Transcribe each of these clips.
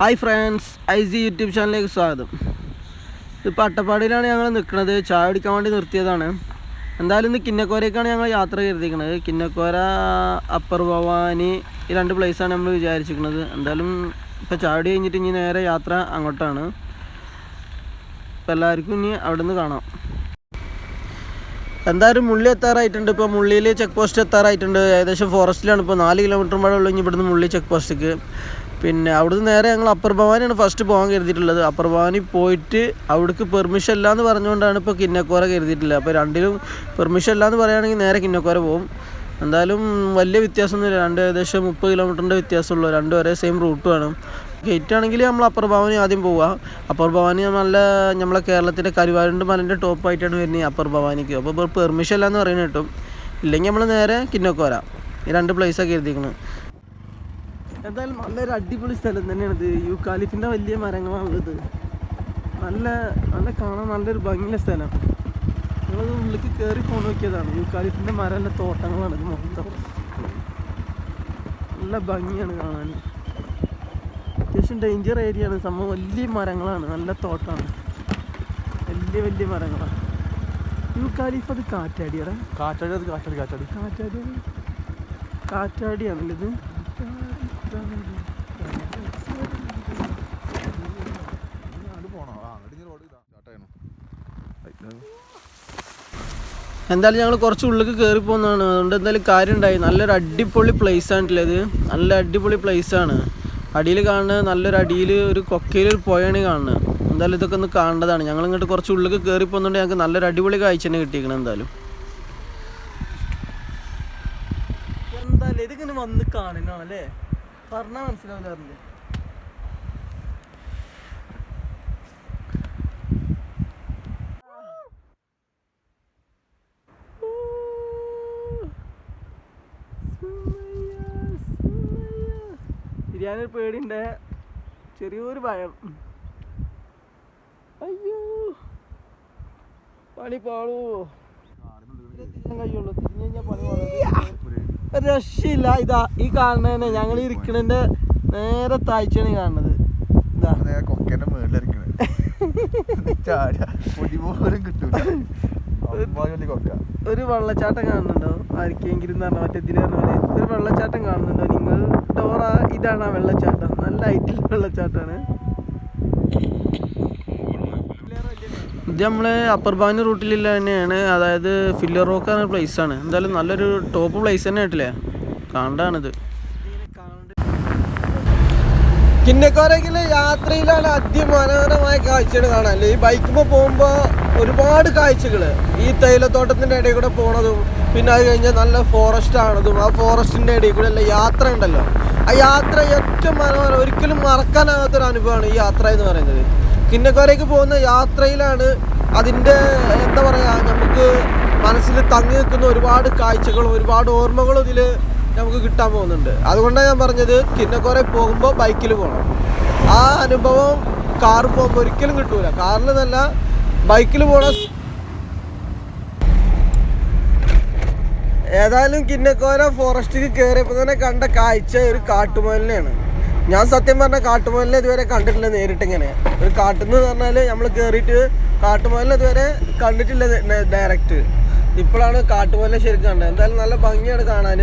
Hi friends I C YouTube ചാനലിലേക്ക് സ്വാഗതം. ഇപ്പോൾ അട്ടപ്പാടിയിലാണ് ഞങ്ങൾ നിൽക്കുന്നത്. ചായ കുടിക്കാൻ വേണ്ടി നിർത്തിയതാണ്. എന്തായാലും ഇന്ന് കിന്നക്കോരേക്കാണ് ഞങ്ങൾ യാത്ര കരുതിക്കുന്നത് കിന്നക്കോര അപ്പർ ഭവാനി ഈ രണ്ട് പ്ലേസാണ് നമ്മൾ വിചാരിച്ചിരിക്കുന്നത്. എന്തായാലും ഇപ്പോൾ ചായ കുടി കഴിഞ്ഞിട്ട് ഇനി നേരെ യാത്ര അങ്ങോട്ടാണ്. അപ്പോൾ എല്ലാവർക്കും ഇനി അവിടെ നിന്ന് കാണാം. എന്തായാലും മുള്ളി എത്താറായിട്ടുണ്ട്. ഇപ്പോൾ മുള്ളിയിൽ ചെക്ക് പോസ്റ്റ് എത്താറായിട്ടുണ്ട്. ഏകദേശം ഫോറസ്റ്റിലാണ് ഇപ്പോൾ നാല് കിലോമീറ്റർ മഴ ഉള്ളൂ ഇനി ഇവിടുന്ന് മുള്ളി ചെക്ക് പോസ്റ്റിക്ക് പിന്നെ അവിടുന്ന് നേരെ ഞങ്ങൾ അപ്പർ ഭവാനിയാണ് ഫസ്റ്റ് പോകാൻ കരുതിയിട്ടുള്ളത്. അപ്പർ ഭവാനി പോയിട്ട് അവിടേക്ക് പെർമിഷൻ ഇല്ല എന്ന് പറഞ്ഞുകൊണ്ടാണ് ഇപ്പോൾ കിന്നക്കോര കരുതിയിട്ടുള്ളത്. അപ്പോൾ രണ്ടിലും പെർമിഷൻ ഇല്ല എന്ന് പറയുകയാണെങ്കിൽ നേരെ കിന്നക്കോര പോകും എന്തായാലും വലിയ വ്യത്യാസമൊന്നുമില്ല. രണ്ട് ഏകദേശം മുപ്പത് കിലോമീറ്ററിന്റെ വ്യത്യാസമുള്ളൂ. രണ്ടും ഒരേ സെയിം റൂട്ടുമാണ് ഗേറ്റ് ആണെങ്കിൽ നമ്മൾ അപ്പർ ഭവാനി ആദ്യം പോവുക. അപ്പർ ഭവാനി നല്ല നമ്മളെ കേരളത്തിന്റെ കരുവാരുണ്ട് മലന്റെ ടോപ്പായിട്ടാണ് വരുന്നത് അപ്പർ ഭവാനിക്ക്. അപ്പോൾ പെർമിഷൻ ഇല്ല എന്ന് പറയുന്നത് കിട്ടും. ഇല്ലെങ്കിൽ നമ്മൾ നേരെ കിന്നക്കോര. ഈ രണ്ട് പ്ലേസൊക്കെ എഴുതിയിരിക്കുന്നത് എന്തായാലും നല്ലൊരു അടിപൊളി സ്ഥലം തന്നെയാണ് ഇത്. യൂക്കാലിഫിന്റെ വലിയ മരങ്ങളാണുള്ളത്. നല്ല നല്ല കാണാൻ നല്ലൊരു ഭംഗിയുള്ള സ്ഥലം. നിങ്ങളത് ഉള്ളിലേക്ക് കയറി പോകാൻ നോക്കിയതാണ്. യൂക്കാലിഫിന്റെ നല്ല തോട്ടങ്ങളാണ് ഇത് മൊത്തം. നല്ല ഭംഗിയാണ് കാണാൻ. അത്യാവശ്യം ഡേഞ്ചർ ഏരിയ ആണ്. സംഭവം വലിയ മരങ്ങളാണ്. നല്ല തോട്ടമാണ് വലിയ വലിയ മരങ്ങളാണ്. യൂക്കാലിഫ് അത് കാറ്റാടിയാണ് കാറ്റാടി അത് കാറ്റാടി കാറ്റാടി. കാറ്റാടി. കാറ്റാടിയാണല്ലോ ഇത് അങ്ങോട്ട് പോണോ ആ അങ്ങോട്ട് ഇനി റോഡ് ഇതാ സ്റ്റാർട്ടായിരുന്നു എന്തായാലും ഞങ്ങൾ കുറച്ച് ഉള്ളിലേക്ക് കയറി പോകുന്നതാണ് അതുകൊണ്ട് എന്തായാലും കാര്യം ഉണ്ടായി നല്ലൊരു അടിപൊളി പ്ലേസ് ആണല്ലേ ഇത് നല്ല അടിപൊളി place ആണ്. അടിയിൽ കാണുന്നത് നല്ലൊരു അടിയിൽ ഒരു കൊക്കയിൽ ഒരു പുഴയാണ് കാണുന്നത്. എന്തായാലും ഇതൊക്കെ ഒന്ന് കാണേണ്ടതാണ്. ഞങ്ങൾ ഇങ്ങോട്ട് കുറച്ച് ഉള്ളിലേക്ക് കയറി പോകുന്നുണ്ട് ഞങ്ങൾക്ക് നല്ലൊരു അടിപൊളി കാഴ്ച തന്നെ കിട്ടിയിരിക്കണം എന്തായാലും. എന്തായാലും ഇതിങ്ങനെ വന്ന് കാണണോ അല്ലേ പറഞ്ഞാൽ മനസ്സിലാവില്ലാറില്ലേ തിരിയാനൊരു പേടിയുണ്ട്. ചെറിയൊരു ഭയം. അയ്യോ. പണി പാളൂ. രക്ഷയില്ല. ഇതാ ഈ കാണുന്നതന്നെ ഞങ്ങൾ ഇരിക്കണതിന്റെ നേരെ താഴ്ചയാണ് കാണുന്നത്. ഇതാ. കൊക്കേന്റെ മേളിലിരിക്കണേ. പൊടി കിട്ടൂല. ഒരു വെള്ളച്ചാട്ടം കാണുന്നുണ്ടോ? ആർക്കെങ്കിലും എന്ന് പറഞ്ഞ മറ്റേ ഇതിന് പറഞ്ഞ പോലെ ഒരു വെള്ളച്ചാട്ടം കാണുന്നുണ്ടോ? നിങ്ങൾ ഡോറ ഇതാണ് ആ വെള്ളച്ചാട്ടം. നല്ല ഐറ്റിൽ വെള്ളച്ചാട്ടമാണ്. ഇത് നമ്മൾ അപ്പർ ബാനി റൂട്ടിലുള്ള തന്നെയാണ്. അതായത് ഫില്ലർ റോക്ക് എന്ന പ്ലേസ് ആണ്. എന്തായാലും നല്ലൊരു ടോപ്പ് പ്ലേസ് തന്നെ ആയിട്ടില്ലേ? കാണണ്ടാണിത് കിന്നക്കോരക്കിലെ യാത്രയിലാണ് അതിമനോഹരമായ കാഴ്ചകൾ കാണാൻ. ഈ ബൈക്കുമ്പോൾ പോകുമ്പോൾ ഒരുപാട് കാഴ്ചകൾ ഈ തേയിലത്തോട്ടത്തിന്റെ ഇടയിൽ കൂടെ പോണതും പിന്നെ അത് കഴിഞ്ഞാൽ നല്ല ഫോറസ്റ്റ് ആണതും ആ ഫോറസ്റ്റിന്റെ ഇടയിൽ കൂടെ ഉള്ള യാത്ര ഉണ്ടല്ലോ. ആ യാത്ര ഏറ്റവും മനോഹരം ഒരിക്കലും മറക്കാനാകാത്തൊരു അനുഭവമാണ് ഈ യാത്ര എന്ന് പറയുന്നത്. കിന്നക്കോരയ്ക്ക് പോകുന്ന യാത്രയിലാണ് അതിന്റെ എന്താ പറയുക നമുക്ക് മനസ്സിൽ തങ്ങി നിൽക്കുന്ന ഒരുപാട് കാഴ്ചകളും ഒരുപാട് ഓർമ്മകളും ഇതിൽ നമുക്ക് കിട്ടാൻ പോകുന്നുണ്ട്. അതുകൊണ്ടാണ് ഞാൻ പറഞ്ഞത് കിന്നക്കോര പോകുമ്പോൾ ബൈക്കിൽ പോകണം ആ അനുഭവം കാർ പോകുമ്പോൾ ഒരിക്കലും കിട്ടൂല. കാറിൽ നല്ല ബൈക്കിൽ പോണ ഏതായാലും കിന്നക്കോര ഫോറസ്റ്റിൽ കയറിയപ്പോൾ തന്നെ കണ്ട കാഴ്ച ഒരു കാട്ടുമലിനെയാണ്. ഞാൻ സത്യം പറഞ്ഞ കാട്ടുമലിനെ ഇതുവരെ കണ്ടിട്ടില്ല നേരിട്ട് ഇങ്ങനെ. ഒരു കാട്ടെന്ന് പറഞ്ഞാൽ നമ്മൾ കയറിയിട്ട് കാട്ടുമലിനെ ഇതുവരെ കണ്ടിട്ടില്ല ഡയറക്റ്റ് ഇപ്പോഴാണ് കാട്ടുമലിനെ ശരിക്കും കണ്ടത്. എന്തായാലും നല്ല ഭംഗിയാണ് കാണാൻ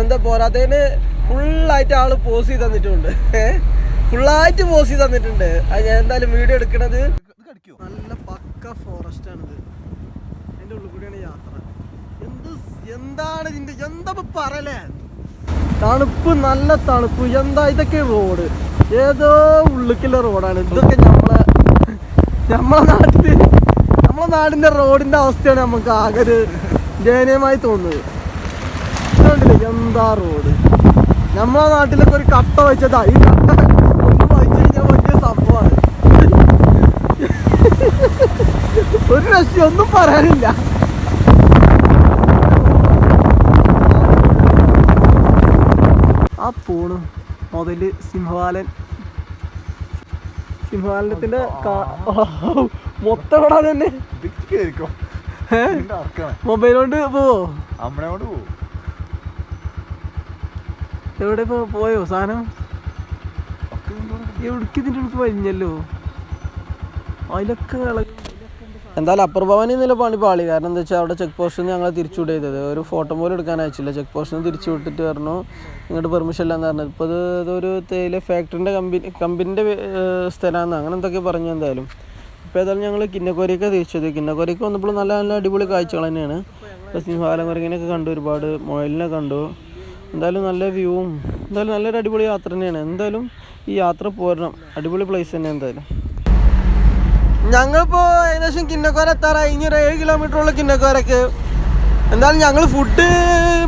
എന്താ പോരാത്തതിന് ഫുള്ളായിട്ട് ആൾ പോസ് ചെയ്ത് തന്നിട്ടുണ്ട്. ഫുള്ളായിട്ട് പോസ് ചെയ്ത് തന്നിട്ടുണ്ട്. അത് ഞാൻ എന്തായാലും വീഡിയോ എടുക്കണത്. നല്ല പക്ക ഫോറസ്റ്റ് ആണിത്. അതിന്റെ ഉള്ളിൽ കൂടിയാണ് യാത്ര. എന്ത് എന്താണ് ഇതിന്റെ എന്താ പറയലേ? തണുപ്പ് നല്ല തണുപ്പ്. എന്താ ഇതൊക്കെ റോഡ് ഏതോ ഉള്ളിക്കുള്ള റോഡാണ് ഇതൊക്കെ നമ്മളെ നമ്മളെ നാട്ടിൽ നമ്മളെ നാടിന്റെ റോഡിന്റെ അവസ്ഥയാണ് നമുക്ക് ആകെ ഒരു ദയനീയമായി തോന്നുന്നത്. എന്താ റോഡ് നമ്മളെ നാട്ടിലൊക്കെ ഒരു കട്ട വെച്ചതാ. ഈ കട്ട ഒന്ന് വെച്ച് കഴിഞ്ഞാൽ വലിയ സംഭവമാണ് ഒരു രക്ഷ ഒന്നും പറയാനില്ല. ആ പോണു മുതൽ സിംഹവാലൻ. സിംഹവാലനത്തിന്റെ കാ- മൊത്തം ഇവിടെ തന്നെ? ഇതിന്റെ മൊബൈൽ കൊണ്ട് പോവോ അമ്മനെ കൊണ്ട് എവിടെ ഇപ്പൊ പോയോ സാധനം? എവിടേക്ക് ഇതിന്റെ അടുത്ത് വലിഞ്ഞല്ലോ അതിലൊക്കെ ഇളകി എന്തായാലും അപ്പർ ഭവാനി എന്നുള്ള പണി പാളി. കാരണം എന്താ വെച്ചാൽ അവിടെ ചെക്ക് പോസ്റ്റിൽ നിന്ന് ഞങ്ങൾ തിരിച്ചു വിടുക ചെയ്തത്. ഒരു ഫോട്ടോ പോലും എടുക്കാൻ അയച്ചില്ല. ചെക്ക് പോസ്റ്റിൽ നിന്ന് തിരിച്ചു വിട്ടിട്ട് പറഞ്ഞു ഇങ്ങോട്ട് പെർമിഷൻ ഇല്ലാന്ന് പറഞ്ഞത്. ഇപ്പോൾ ഇത് ഇതൊരു തേയില ഫാക്ടറിന്റെ കമ്പനി കമ്പനിന്റെ സ്ഥലമാണ് അങ്ങനെ എന്തൊക്കെ പറഞ്ഞു എന്തായാലും. ഇപ്പോൾ ഏതായാലും ഞങ്ങൾ കിന്നക്കോരിയൊക്കെ തിരിച്ചത് കിന്നക്കോരിക്ക് വന്നപ്പോൾ നല്ല നല്ല അടിപൊളി കാഴ്ചകൾ തന്നെയാണ്. ഇപ്പോൾ സിംഹാലം കുറങ്ങിനൊക്കെ കണ്ടു ഒരുപാട് മുയലിനെ കണ്ടു. എന്തായാലും നല്ല വ്യൂവും എന്തായാലും നല്ലൊരു അടിപൊളി യാത്ര തന്നെയാണ്. എന്തായാലും ഈ യാത്ര പോരണം. അടിപൊളി പ്ലേസ് തന്നെ എന്തായാലും. ഞങ്ങളിപ്പോ ഏകദേശം കിന്നക്കോര എത്താറായി. ഇനി ഒരു ഏഴ് കിലോമീറ്റർ ഉള്ള കിന്നക്കോരക്ക്. എന്തായാലും ഞങ്ങൾ ഫുഡ്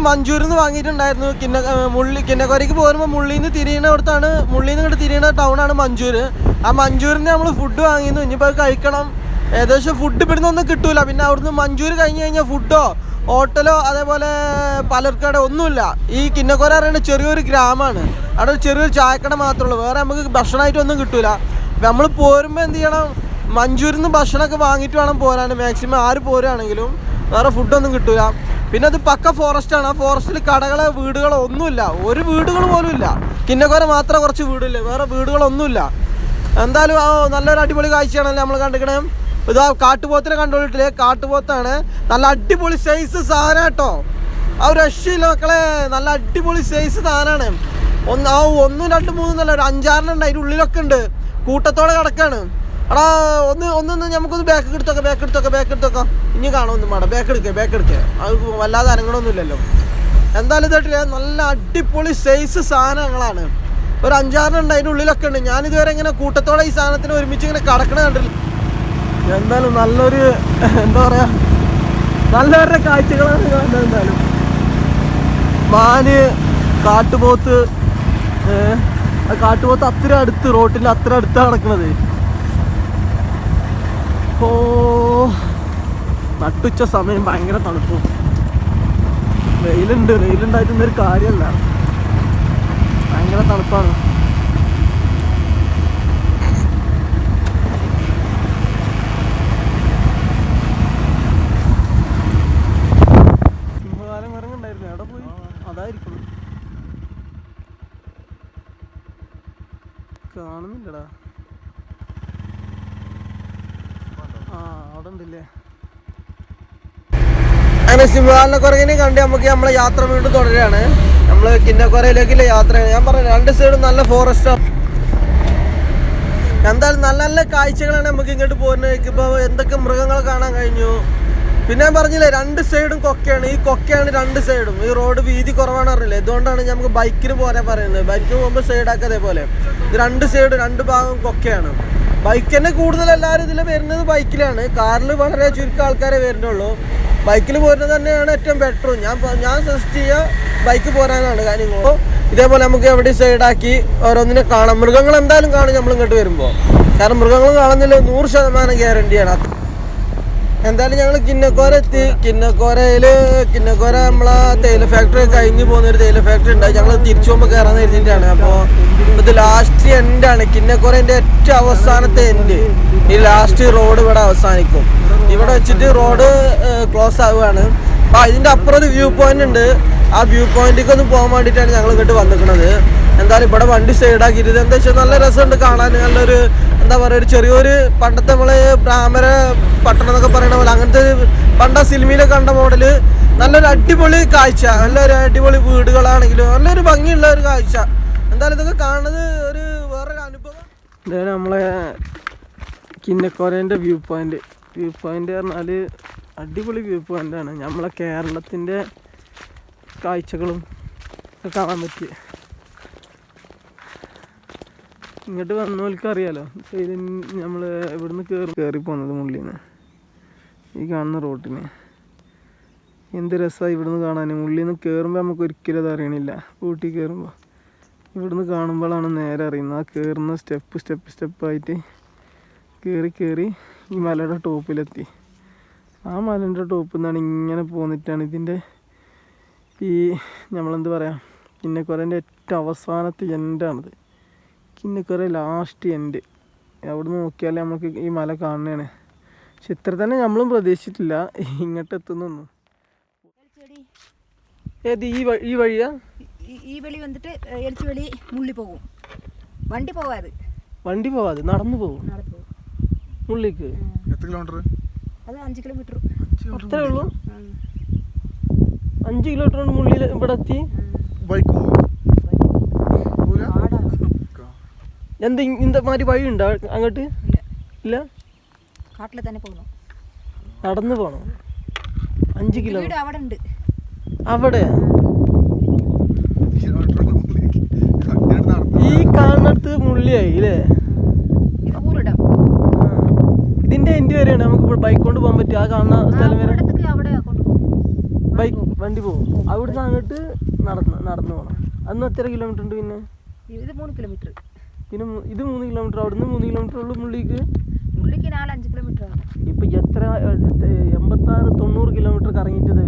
മഞ്ചൂരിൽ നിന്ന് വാങ്ങിയിട്ടുണ്ടായിരുന്നു. കിന്ന മുള്ളി കിന്നക്കോരയ്ക്ക് പോരുമ്പോൾ മുള്ളിയിൽ നിന്ന് തിരിയണടുത്താണ് മുള്ളിയിൽ നിന്ന് ഇങ്ങോട്ട് തിരിയണ ടൗണാണ് മഞ്ചൂർ ആ മഞ്ചൂരിന് നമ്മൾ ഫുഡ് വാങ്ങിയിരുന്നു ഇനിയിപ്പോൾ അത് കഴിക്കണം. ഏകദേശം ഫുഡ് ഇവിടുന്ന് ഒന്നും കിട്ടൂല. പിന്നെ അവിടുന്ന് മഞ്ചൂര് കഴിഞ്ഞ് കഴിഞ്ഞാൽ ഫുഡോ ഹോട്ടലോ അതേപോലെ പലർക്കട ഒന്നുമില്ല. ഈ കിന്നക്കോര പറയുന്നത് ചെറിയൊരു ഗ്രാമമാണ് അവിടെ ചെറിയൊരു ചായക്കട മാത്രമേ ഉള്ളൂ. വേറെ നമുക്ക് ഭക്ഷണമായിട്ടൊന്നും കിട്ടൂല. നമ്മൾ പോരുമ്പോൾ എന്ത് ചെയ്യണം? മഞ്ചൂരിൽ നിന്ന് ഭക്ഷണമൊക്കെ വാങ്ങിയിട്ട് വേണം പോരാൻ മാക്സിമം ആര് പോരുകയാണെങ്കിലും വേറെ ഫുഡൊന്നും കിട്ടൂല. പിന്നെ അത് പക്ക ഫോറസ്റ്റ് ആണ്. ആ ഫോറസ്റ്റിൽ കടകളെ വീടുകളോ ഒന്നുമില്ല. ഒരു വീടുകൾ പോലും ഇല്ല. കിന്നക്കോര മാത്രം കുറച്ച് വീടില്ല? വേറെ വീടുകളൊന്നുമില്ല എന്തായാലും ആ നല്ലൊരു അടിപൊളി കാഴ്ചയാണല്ലോ നമ്മൾ കണ്ടിക്കണേ ഇതാ കാട്ടുപോത്തിനെ കണ്ടുകൊണ്ടിട്ടില്ലേ? കാട്ടുപോത്താണ്. നല്ല അടിപൊളി സൈസ് സാധനം കേട്ടോ. ആ ഒരു രക്ഷയില്ല മക്കളെ. നല്ല അടിപൊളി സൈസ് സാധനമാണ് ഒന്ന് ആ ഒന്നും രണ്ടും മൂന്നും നല്ല ഒരു അഞ്ചാറിനുണ്ട് അതിന്റെ ഉള്ളിലൊക്കെ ഉണ്ട്. കൂട്ടത്തോടെ കിടക്കാണ്. എടാ ഒന്ന് ഒന്നൊന്ന് നമുക്കൊന്ന് ബാക്ക് എടുത്തൊക്കെ ബാക്ക് എടുത്തൊക്കെ ബാക്ക് എടുത്തൊക്കെ. ഇനി കാണുമൊന്നും മാഡം ബാക്ക് എടുക്കുക ബാക്ക് എടുക്കുക അത് വല്ലാതെ അനങ്ങണമൊന്നുമില്ലല്ലോ. എന്തായാലും ഇതായിട്ടില്ല നല്ല അടിപൊളി സൈസ് സാധനങ്ങളാണ്. ഒരു അഞ്ചാറിനുണ്ട് അതിന്റെ ഉള്ളിലൊക്കെ ഉണ്ട്. ഞാനിതുവരെ ഇങ്ങനെ കൂട്ടത്തോടെ ഈ സാധനത്തിന് ഒരുമിച്ച് ഇങ്ങനെ കടക്കണ കണ്ടില്ല എന്തായാലും നല്ലൊരു എന്താ പറയാ നല്ലവരുടെ കാഴ്ചകളാണ് കണ്ടത് എന്തായാലും. മാന് കാട്ടുപോത്ത് കാട്ടുപോത്ത് അത്ര അടുത്ത് റോട്ടിൽ അത്ര അടുത്താണ് നടക്കുന്നത് ഓ നട്ടുച്ച സമയം ഭയങ്കര തണുപ്പും. വെയിലുണ്ട് വെയിലുണ്ടായിട്ടൊന്നും ഒരു കാര്യമല്ല. ഭയങ്കര തണുപ്പാണ്. സിംഹകാലം ഇറങ്ങുണ്ടായിരുന്നു എവിടെ പോയി? അതായിരിക്കും. കാണുന്നില്ലടാ ആ അവിടെ ഉണ്ടല്ലേ അങ്ങനെ സിംഹാലിനെ കുറകിനെ കണ്ട് നമുക്ക് നമ്മളെ യാത്ര വീണ്ടും തുടരുകയാണ്. നമ്മൾ കിന്നക്കൊരയിലേക്കുള്ള യാത്രയാണ്. ഞാൻ പറഞ്ഞു രണ്ട് സൈഡും നല്ല ഫോറസ്റ്റാണ് എന്തായാലും നല്ല നല്ല കാഴ്ചകളാണ് നമുക്ക് ഇങ്ങോട്ട് പോകുന്നത് ഇപ്പോൾ എന്തൊക്കെ മൃഗങ്ങൾ കാണാൻ കഴിഞ്ഞു. പിന്നെ ഞാൻ പറഞ്ഞില്ലേ രണ്ട് സൈഡും കൊക്കയാണ്. ഈ കൊക്കയാണ് രണ്ട് സൈഡും ഈ റോഡ് വീതി കുറവാണ് അറിയില്ല ഇതുകൊണ്ടാണ് നമുക്ക് ബൈക്കിന് പോരാൻ പറയുന്നത്. ബൈക്കിന് പോകുമ്പോൾ സൈഡാക്കതേ പോലെ. ഇത് രണ്ട് സൈഡ് രണ്ട് ഭാഗം കൊക്കയാണ്. ബൈക്ക് തന്നെ കൂടുതൽ എല്ലാവരും ഇതിൽ വരുന്നത് ബൈക്കിലാണ്. കാറിൽ വളരെ ചുരുക്കം ആൾക്കാരെ വരുന്നുള്ളൂ. ബൈക്കിൽ പോരുന്നത് തന്നെയാണ് ഏറ്റവും ബെറ്റർ ഞാൻ ഞാൻ സജസ്റ്റ് ചെയ്യുക ബൈക്ക് പോരാനാണ് കാര്യങ്ങൾ ഇതേപോലെ നമുക്ക് എവിടെ സൈഡാക്കി ഓരോന്നിനെ കാണാം. മൃഗങ്ങൾ എന്തായാലും കാണും നമ്മൾ ഇങ്ങോട്ട് വരുമ്പോൾ കാരണം മൃഗങ്ങൾ കാണുന്നില്ല നൂറ് ശതമാനം ഗ്യാരണ്ടിയാണ് എന്തായാലും ഞങ്ങൾ കിന്നക്കോര എത്തി. കിന്നക്കോരയിൽ കിന്നക്കോര നമ്മളെ തേയില ഫാക്ടറി കഴിഞ്ഞു പോകുന്ന ഒരു തേയില ഫാക്ടറി ഉണ്ടായി. ഞങ്ങൾ തിരിച്ചു പോകുമ്പോൾ കയറാൻ എഴുതിയിട്ടാണ് അപ്പോൾ ഇത് ലാസ്റ്റ് എൻഡാണ് കിന്നക്കോരന്റെ ഏറ്റവും അവസാനത്തെ എൻഡ് ഈ ലാസ്റ്റ് റോഡ് ഇവിടെ അവസാനിക്കും. ഇവിടെ വെച്ചിട്ട് റോഡ് ക്ലോസ് ആവുകയാണ്. അപ്പോൾ അതിന്റെ അപ്പുറം ഒരു വ്യൂ പോയിന്റ് ഉണ്ട്. ആ വ്യൂ പോയിന്റിലേക്ക് ഒന്ന് പോകാൻ വേണ്ടിയിട്ടാണ് ഞങ്ങൾ ഇങ്ങോട്ട് വന്നിരിക്കുന്നത് എന്തായാലും ഇവിടെ വണ്ടി സൈഡാക്കിയിട്ട് എന്താ വെച്ചാൽ നല്ല രസമുണ്ട് കാണാൻ. നല്ലൊരു എന്താ പറയുക ഒരു ചെറിയൊരു പണ്ടത്തെ നമ്മൾ ബ്രാഹ്മര പട്ടണം എന്നൊക്കെ പറയണ പോലെ അങ്ങനത്തെ പണ്ട സിനിമയിലെ കണ്ട മോഡൽ നല്ലൊരു അടിപൊളി കാഴ്ച. നല്ലൊരു അടിപൊളി വീടുകളാണെങ്കിലും നല്ലൊരു ഭംഗിയുള്ള ഒരു കാഴ്ച. എന്തായാലും ഇതൊക്കെ കാണുന്നത് ഒരു വേറൊരു അനുഭവം. ഇതാണ് നമ്മളെ കിന്നക്കോരേന്റെ വ്യൂ പോയിന്റ് വ്യൂ പോയിന്റ് പറഞ്ഞാൽ അടിപൊളി വ്യൂ പോയിന്റാണ് നമ്മളെ കേരളത്തിന്റെ കാഴ്ചകളും കാണാൻ പറ്റി ഇങ്ങോട്ട് വന്നവർക്ക് അറിയാലോ. സൈഡിൽ നമ്മൾ ഇവിടുന്ന് കയറി കയറി പോകുന്നത് മുള്ളിൽ നിന്ന് ഈ കാണുന്ന റോട്ടിന്. എന്ത് രസമാണ് ഇവിടുന്ന് കാണാൻ മുള്ളിന്ന് കയറുമ്പോൾ നമുക്ക് ഒരിക്കലും അത് അറിയണില്ല. ഊട്ടി കയറുമ്പോൾ ഇവിടുന്ന് കാണുമ്പോഴാണ് നേരെ അറിയുന്നത്. ആ കയറുന്ന സ്റ്റെപ്പ് സ്റ്റെപ്പ് സ്റ്റെപ്പായിട്ട് കയറി കയറി ഈ മലയുടെ ടോപ്പിലെത്തി. ആ മലന്റെ ടോപ്പിൽ നിന്നാണ് ഇങ്ങനെ പോന്നിട്ടാണ് ഇതിന്റെ ഈ നമ്മളെന്ത് പറയാം? പിന്നെ കുറേന്റെ ഏറ്റവും അവസാനത്തെ എൻഡാണിത് കിന്നക്കുറ ലാസ്റ്റ് എൻഡ് അവിടെ നിന്ന് നോക്കിയാലേ നമുക്ക് ഈ മല കാണണേ പക്ഷെ ഇത്ര തന്നെ നമ്മളും പ്രതീക്ഷിച്ചിട്ടില്ല. ഇങ്ങോട്ട് എത്തുന്നൊന്നും ഏത് ഈ വഴി ഈ വഴിയാ? ഈ- വെളി വന്നിട്ട് എലിച്ചു വെളി മുള്ളി പോകും. വണ്ടി പോവാത് വണ്ടി പോവാതെ നടന്നു പോകും നടന്നു പോകും എത്ര കിലോമീറ്റർ അത് അഞ്ച് കിലോമീറ്റർ അത്രേ ഉള്ളൂ? അഞ്ച് കിലോമീറ്റർ മുള്ളിൽ ഇവിടെ എത്തി? ബൈക്ക് എന്ത് ഇന്ത മാതിരി വഴി ഉണ്ടോ അങ്ങോട്ട്? ഇല്ല. ഇല്ല? കാട്ടിൽ തന്നെ പോകണോ നടന്നു പോണം? അഞ്ച് കിലോ അവിടെ ഉണ്ട്. അവിടെ? ഈ കാണത്ത് മുള്ളിയായി അല്ലേ ഇതിന്റെ എൻഡ് വരെയാണ്. നമുക്ക് ബൈക്ക് കൊണ്ട് പോകാൻ പറ്റും. ആ കാണുന്ന സ്ഥലം വരെ. ബൈക്ക് വണ്ടി പോകും. അവിടുന്ന് അങ്ങോട്ട് നടന്ന് നടന്നു പോകണം അന്ന് എത്ര കിലോമീറ്റർ ഉണ്ട് പിന്നെ? ഇത് മൂന്ന് കിലോമീറ്റർ. പിന്നെ ഇത് മൂന്ന് കിലോമീറ്റർ അവിടുന്ന് മൂന്ന് കിലോമീറ്റർ ഉള്ളു മുള്ളിക്ക്? മുള്ളിക്ക് നാല് അഞ്ച് കിലോമീറ്റർ ഇപ്പൊ എത്ര എൺപത്താറ് തൊണ്ണൂറ് കിലോമീറ്റർ കറങ്ങിയിട്ട് ഇത്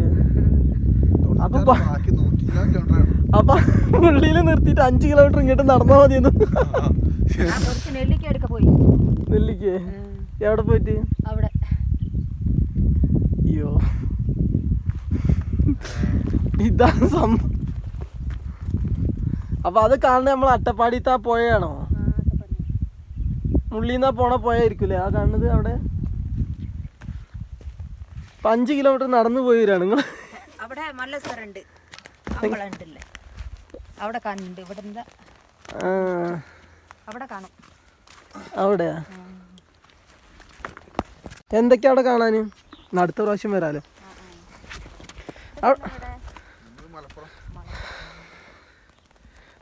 അപ്പൊ മുള്ളിയിൽ നിർത്തിയിട്ട് അഞ്ച് കിലോമീറ്റർ ഇങ്ങോട്ട് നടന്നാ മതിയെന്ന്. കുറച്ച് നെല്ലിക്ക പോയി. നെല്ലിക്ക്? എവിടെ പോയിട്ട്? അവിടെ. അയ്യോ. ഇതാണ് സംഭവം അപ്പൊ അത് കാണുന്നത് നമ്മൾ അട്ടപ്പാടിത്താ അട്ടപ്പാടി. മുള്ളിന്നാ പോണ പോയായിരിക്കൂലേ ആ കാണുന്നത് അവിടെ. ഇപ്പൊ അഞ്ച് കിലോമീറ്റർ നടന്നു പോയി വരാണ് നിങ്ങൾ അവിടെ നല്ല സ്ഥലമുണ്ട്. അവിടെ കാണുന്നുണ്ട്. ഇവിടെ എന്താ അവിടെ കാണും. അവിടെയാ? എന്തൊക്കെയാ അവിടെ കാണാന്? അടുത്ത പ്രാവശ്യം വരാലോ.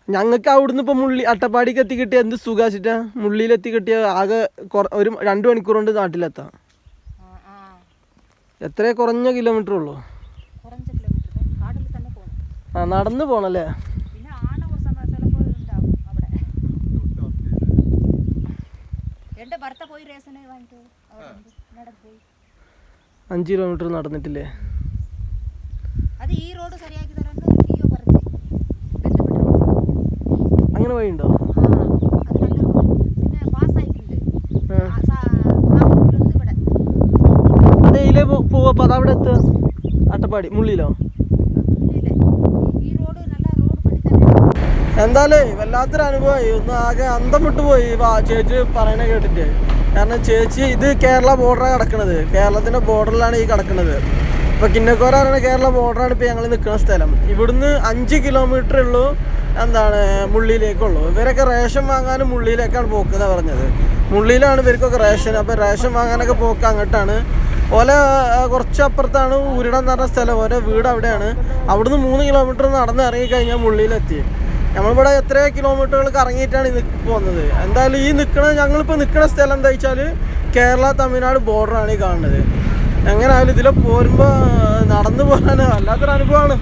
ഞങ്ങൾക്ക് അവിടുന്ന് ഇപ്പൊ മുള്ളി അട്ടപ്പാടിക്ക് എത്തി കിട്ടിയ എന്ത് സുഖാച്ചിട്ടാ മുള്ളിയിൽ എത്തി കിട്ടിയ ആകെ ഒരു രണ്ട് മണിക്കൂർ കൊണ്ട് നാട്ടിലെത്താം. എത്ര കുറഞ്ഞ കിലോമീറ്റർ ഉള്ളൂ? ആ നടന്നു പോണല്ലേ അഞ്ച് കിലോമീറ്റർ നടന്നിട്ടില്ലേ? അത് ഈ റോഡ് ശരിയാക്കി തരാൻ ഡിഒ പറഞ്ഞു ബന്ധപ്പെട്ടു അങ്ങനെ വഴിയുണ്ടോ ആ അത് നല്ല റോഡ് പിന്നെ പാസ്സായിട്ടുണ്ട് ആ. ആ, സാ- വഴിയുണ്ടോ ഡെയിലി പോവപ്പോ അതവിടെ എത്തുക. അട്ടപ്പാടി മുള്ളിയിലോ എന്തായാലും വല്ലാത്തൊരു അനുഭവമായി. ഒന്ന് ആകെ അന്തം വിട്ടു പോയി ചേച്ചി പറയണ കേട്ടിട്ട്. കാരണം ചേച്ചി ഇത് കേരള ബോർഡറാണ് കിടക്കുന്നത് കേരളത്തിന്റെ ബോർഡറിലാണ് ഈ കിടക്കുന്നത് ഇപ്പൊ കിന്നക്കോര പറയുന്ന കേരള ബോർഡറാണ് ഇപ്പൊ ഞങ്ങൾ നിൽക്കുന്ന സ്ഥലം. ഇവിടുന്ന് അഞ്ച് കിലോമീറ്റർ ഉള്ളൂ. എന്താണ് മുള്ളിയിലേക്കുള്ളൂ. ഇവരൊക്കെ റേഷൻ വാങ്ങാനും മുള്ളിയിലേക്കാണ് പോക്കുന്നത് പറഞ്ഞത്. മുള്ളിയിലാണ് ഇവർക്കൊക്കെ റേഷൻ. അപ്പോൾ റേഷൻ വാങ്ങാനൊക്കെ പോക്ക് അങ്ങോട്ടാണ്. ഓല കുറച്ച് അപ്പുറത്താണ് ഊരിടം എന്ന് പറഞ്ഞ സ്ഥലം. ഓരോ വീട് അവിടെയാണ്. അവിടുന്ന് മൂന്ന് കിലോമീറ്റർ നടന്ന് ഇറങ്ങിക്കഴിഞ്ഞാൽ മുള്ളിയിലെത്തി. നമ്മളിവിടെ എത്ര കിലോമീറ്ററുകൾ കറങ്ങിയിട്ടാണ് ഈ പോകുന്നത് എന്തായാലും ഈ നിൽക്കണ ഞങ്ങളിപ്പോൾ നിൽക്കുന്ന സ്ഥലം എന്താ വെച്ചാൽ കേരള തമിഴ്നാട് ബോർഡറാണ് ഈ കാണുന്നത്. എങ്ങനെയായാലും ഇതിലെ പോരുമ്പോൾ നടന്നു പോകാൻ വല്ലാത്തൊരു അനുഭവമാണ്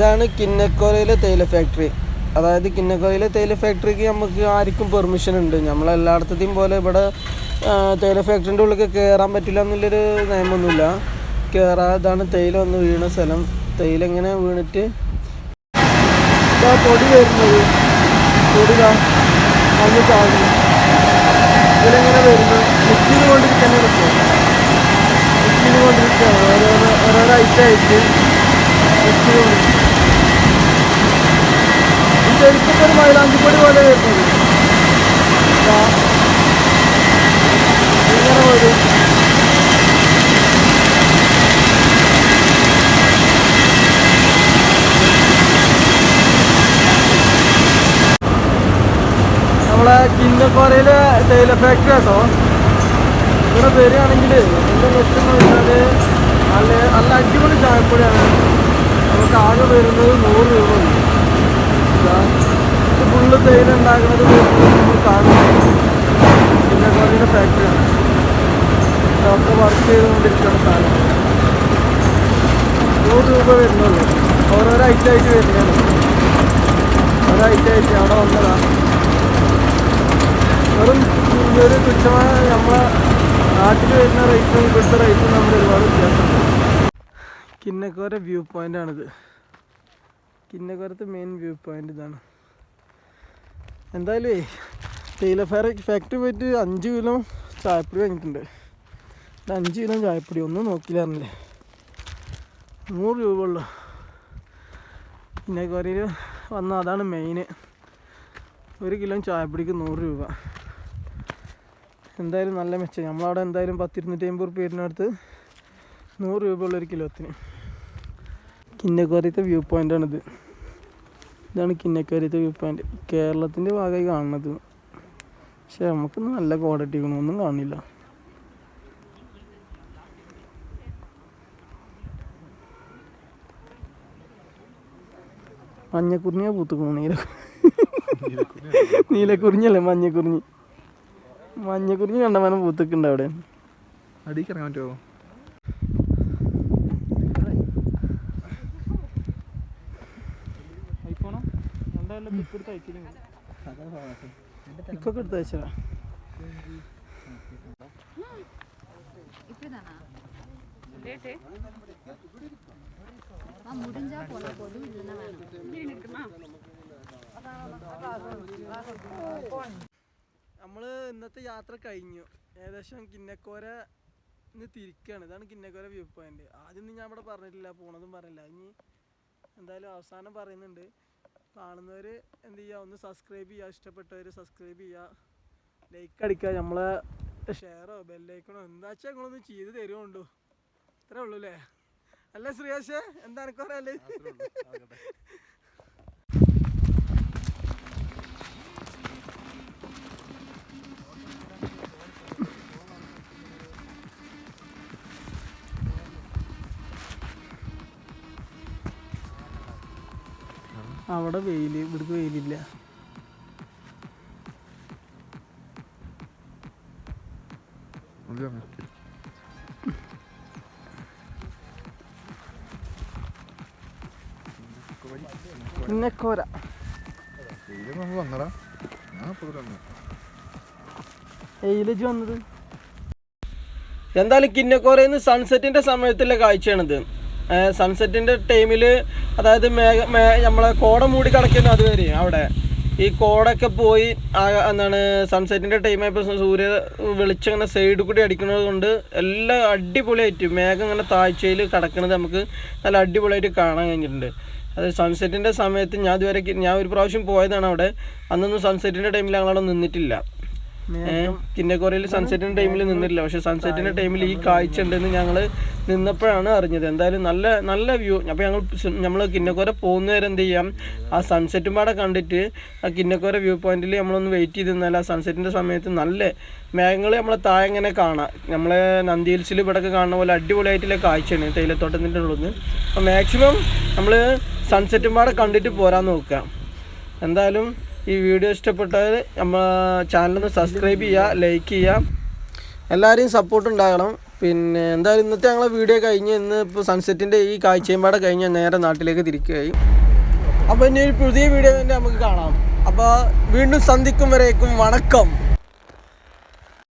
ഇതാണ് കിന്നക്കോലയിലെ തേയില ഫാക്ടറി അതായത് കിന്നക്കോലയിലെ തേയില ഫാക്ടറിക്ക് നമുക്ക് ആർക്കും പെർമിഷൻ ഉണ്ട്. നമ്മളെല്ലായിടത്തെയും പോലെ ഇവിടെ തേയില ഫാക്ടറിന്റെ ഉള്ളിൽ കയറാൻ പറ്റില്ല എന്നുള്ളൊരു നിയമമൊന്നുമില്ല. കയറാതാണ് തേയില വന്ന് വീണ സ്ഥലം. തേയില ഇങ്ങനെ വീണിട്ട് ഇതാ പൊടി വരുന്നത്. പൊടി വന്ന് ചാടുന്നു ഇതിലിങ്ങനെ വരുന്നു. മിക്സിയിൽ കൊണ്ടിരിക്കാൻ എടുക്കും മിക്സിയിൽ കൊണ്ടിരിക്കുകയാണ് ഓരോരോ ഓരോരോ ഐറ്റം ആയിട്ട് മിക്സിയിൽ കൊണ്ടിരിക്കും ശരിക്കും ഒരു മൈലാഞ്ചിപ്പൊടി പോലെ വരുന്നത് നമ്മളെ കിന്നക്കോരയിലെ തേയില ഫാക്ടറി കേട്ടോ ഇവിടെ വരികയാണെങ്കിൽ എന്റെ ലക്ഷ്യം എന്ന് വെച്ചാൽ നല്ല നല്ല അടിപൊളി ചായപ്പൊടിയാണ്. നമുക്ക് ആകെ വരുന്നത് നൂറ് രൂപ. ഉണ്ട് ഇതാ, ഫുള്ള് തേയില ഉണ്ടാക്കുന്നത് നമ്മൾ കാണുന്നത് പിന്നെ കുറേ ഫാക്ടറിയാണ് ഡോക്ടർ വർക്ക് ചെയ്തുകൊണ്ടിരിക്കുന്ന സാധനം. നൂറ് രൂപ വരുന്നുള്ളൂ. ഓരോരോ ഐറ്റം ആയിട്ട് വരുന്നതാണ്. ഓരോ ഐറ്റം ആയിട്ട് അവിടെ വന്നതാണ് വെറും ഒരു തുച്ഛമായ നമ്മളെ നാട്ടിൽ വരുന്ന റേറ്റും ഇവിടുത്തെ റേറ്റും നമ്മൾ ഒരുപാട് വ്യത്യാസമുണ്ട്. കിന്നക്കോര വ്യൂ പോയിന്റ് ആണിത് കിന്നക്കോരത്തെ മെയിൻ വ്യൂ പോയിന്റ് ഇതാണ്. എന്തായാലും തേയില ഫയർ ഫാക്ടറി പോയിട്ട് അഞ്ച് കിലോ ചായപ്പൊടി വാങ്ങിയിട്ടുണ്ട്. അഞ്ച് കിലോ ചായപ്പൊടി ഒന്നും നോക്കിയില്ലായിരുന്നില്ലേ നൂറ് രൂപ ഉള്ളു. കിന്നക്കോരയിൽ വന്ന അതാണ് മെയിന് ഒരു കിലോ ചായപ്പൊടിക്ക് നൂറ് രൂപ. എന്തായാലും നല്ല മെച്ചം. നമ്മളവിടെ എന്തായാലും പത്തിരുന്നൂറ്റി അമ്പത് റുപ്യ വരുന്നിടത്ത് നൂറ് രൂപ ഉള്ളൊരു കിലോത്തിന്. കിന്നക്കോരത്തെ വ്യൂ പോയിന്റാണിത് ഇതാണ് കിന്നക്കോരത്തെ വ്യൂ പോയിന്റ് കേരളത്തിന്റെ ഭാഗമായി കാണുന്നത്. പക്ഷെ നമുക്ക് നല്ല ക്വാളിറ്റി ഒന്നും കാണില്ല. മഞ്ഞക്കുറിഞ്ഞാ പൂത്തുക്കണു നീല നീലക്കുറിഞ്ഞല്ലേ മഞ്ഞക്കുറിഞ്ഞ്. മഞ്ഞക്കുറിഞ്ഞ് കണ്ടമാനം പൂത്തുക്കുണ്ട് അവിടെ. അടിക്ക് ഇറങ്ങാൻ പറ്റുമോ? ഇപ്പൊ എടുത്ത് വെച്ചാ இப்படிதானா ஆ முடிஞ்சா போல போதும் இல்லைன்னா வேணாம் നമ്മൾ ഇന്നത്തെ യാത്ര കഴിഞ്ഞു ഏകദേശം കിന്നക്കോര ഇന്ന് തിരിക്കുകയാണ് ഇതാണ് കിന്നക്കോര വ്യൂ പോയിന്റ് ആദ്യം ഒന്നും ഞാൻ ഇവിടെ പറഞ്ഞിട്ടില്ല പോണതും പറഞ്ഞില്ല ഇനി എന്തായാലും അവസാനം പറയുന്നുണ്ട് കാണുന്നവർ എന്ത് ചെയ്യുക ഒന്ന് സബ്സ്ക്രൈബ് ചെയ്യുക ഇഷ്ടപ്പെട്ടവർ സബ്സ്ക്രൈബ് ചെയ്യുക ലൈക്ക് അടിക്കുക നമ്മളെ ഷെയറോ ബെല്ലൈക്കണോ എന്താ വെച്ചാൽ നിങ്ങളൊന്ന് ചെയ്ത് തരുമുണ്ടോ ഇത്രേ ഉള്ളൂ അല്ലേ അല്ല ശ്രീയാശേ? എന്താ എനിക്ക് അവിടെ വെയിൽ ഇവിടേക്ക് വെയിലില്ല. വന്നത്? എന്തായാലും കിന്നക്കോരയിൽ നിന്ന് സൺസെറ്റിന്റെ സമയത്തുള്ള കാഴ്ചയാണിത്. സൺസെറ്റിന്റെ ടൈമിൽ അതായത് മേഘ മേ നമ്മളെ കോട മൂടി കിടക്കുന്നു അതുവരെ അവിടെ. ഈ കോടൊക്കെ പോയി എന്താണ് സൺസെറ്റിന്റെ ടൈമായപ്പോൾ സൂര്യ വെളിച്ചം ഇങ്ങനെ സൈഡിൽ കൂടി അടിക്കുന്നത് കൊണ്ട് എല്ലാം അടിപൊളിയായിട്ട് മേഘം ഇങ്ങനെ താഴ്ചയിൽ കിടക്കുന്നത് നമുക്ക് നല്ല അടിപൊളിയായിട്ട് കാണാൻ കഴിഞ്ഞിട്ടുണ്ട്. അത് സൺസെറ്റിന്റെ സമയത്ത് ഞാൻ ഇതുവരെ ഞാൻ ഒരു പ്രാവശ്യം പോയതാണ് അവിടെ. അന്നൊന്നും സൺസെറ്റിന്റെ ടൈമിൽ ഞങ്ങളവിടെ നിന്നിട്ടില്ല. കിന്നക്കോറയിൽ സൺസെറ്റിന്റെ ടൈമിൽ നിന്നിട്ടില്ല. പക്ഷെ സൺസെറ്റിന്റെ ടൈമിൽ ഈ കാഴ്ച ഉണ്ടെന്ന് ഞങ്ങൾ നിന്നപ്പോഴാണ് അറിഞ്ഞത്. എന്തായാലും നല്ല നല്ല വ്യൂ അപ്പോൾ ഞങ്ങൾ നമ്മൾ കിന്നക്കോര പോകുന്നവരെ എന്ത് ചെയ്യാം? ആ സൺസെറ്റും പാടെ കണ്ടിട്ട് ആ കിന്നക്കോര വ്യൂ പോയിന്റിൽ നമ്മളൊന്ന് വെയിറ്റ് ചെയ്ത് നിന്നാൽ ആ സൺസെറ്റിന്റെ സമയത്ത് നല്ല മേഘങ്ങൾ നമ്മളെ താഴെ ഇങ്ങനെ കാണാം. നമ്മളെ നന്ദി ഹിൽസിൽ ഇവിടെയൊക്കെ കാണുന്ന പോലെ അടിപൊളിയായിട്ടുള്ള കാഴ്ചയാണ് തേയിലത്തോട്ടത്തിന്റെ ഉള്ളത് അപ്പോൾ മാക്സിമം നമ്മൾ സൺസെറ്റും പാടെ കണ്ടിട്ട് പോരാൻ നോക്കുക എന്തായാലും ഈ വീഡിയോ ഇഷ്ടപ്പെട്ടാൽ നമ്മൾ ചാനലൊന്ന് സബ്സ്ക്രൈബ് ചെയ്യുക ലൈക്ക് ചെയ്യുക എല്ലാവരെയും സപ്പോർട്ട് ഉണ്ടാകണം. പിന്നെ എന്തായാലും ഇന്നത്തെ ഞങ്ങളെ വീഡിയോ കഴിഞ്ഞ് ഇന്ന് ഇപ്പോൾ സൺസെറ്റിന്റെ ഈ കാഴ്ചയും പാടെ കഴിഞ്ഞ് നേരെ നാട്ടിലേക്ക് തിരിക്കുകയായി. അപ്പോൾ ഇനി ഒരു പുതിയ വീഡിയോ തന്നെ നമുക്ക് കാണാം. അപ്പോൾ വീണ്ടും സന്ധിക്കും വരേക്കും. വണക്കം.